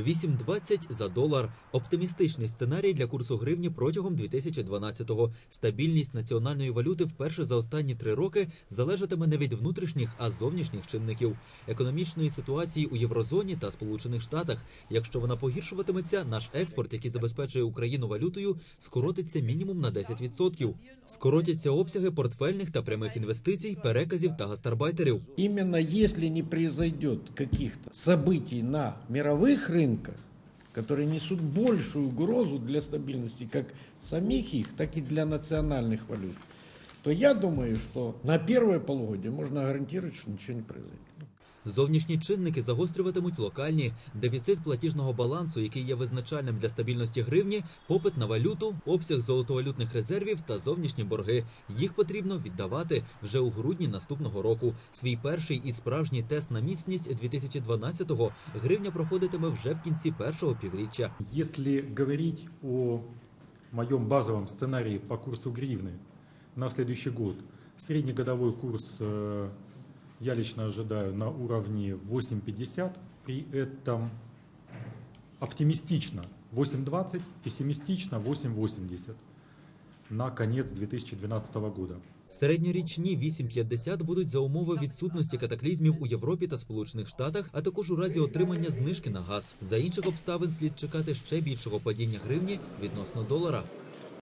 8,20 за долар. Оптимістичний сценарій для курсу гривні протягом 2012-го. Стабільність національної валюти вперше за останні три роки залежатиме не від внутрішніх, а зовнішніх чинників економічної ситуації у єврозоні та Сполучених Штатах. Якщо вона погіршуватиметься, наш експорт, який забезпечує Україну валютою, скоротиться мінімум на 10%. Скоротяться обсяги портфельних та прямих інвестицій, переказів та гастарбайтерів. Именно если не произойдет каких-то событий на мировых рынках, которые несут большую угрозу для стабильности как самих их, так и для национальных валют, то я думаю, что на первое полугодие можно гарантировать, что ничего не произойдет. Зовнішні чинники загострюватимуть локальні дефіцит платіжного балансу, який є визначальним для стабільності гривні, попит на валюту, обсяг золотовалютних резервів та зовнішні борги. Їх потрібно віддавати вже у грудні наступного року. Свій перший і справжній тест на міцність 2012-го гривня проходитиме вже в кінці першого півріччя. Если говорить о моем базовом сценарии по курсу гривны на следующий год, среднегодовой курс э, я лично ожидаю на уровне 8,50, при этом оптимистично 8,20, пессимистично 8,80 на конец 2012 года. Середньорічні 8,50 будуть за умови відсутності катаклізмів у Європі та Сполучених Штатах, а також у разі отримання знижки на газ. За інших обставин слід чекати ще більшого падіння гривні відносно долара.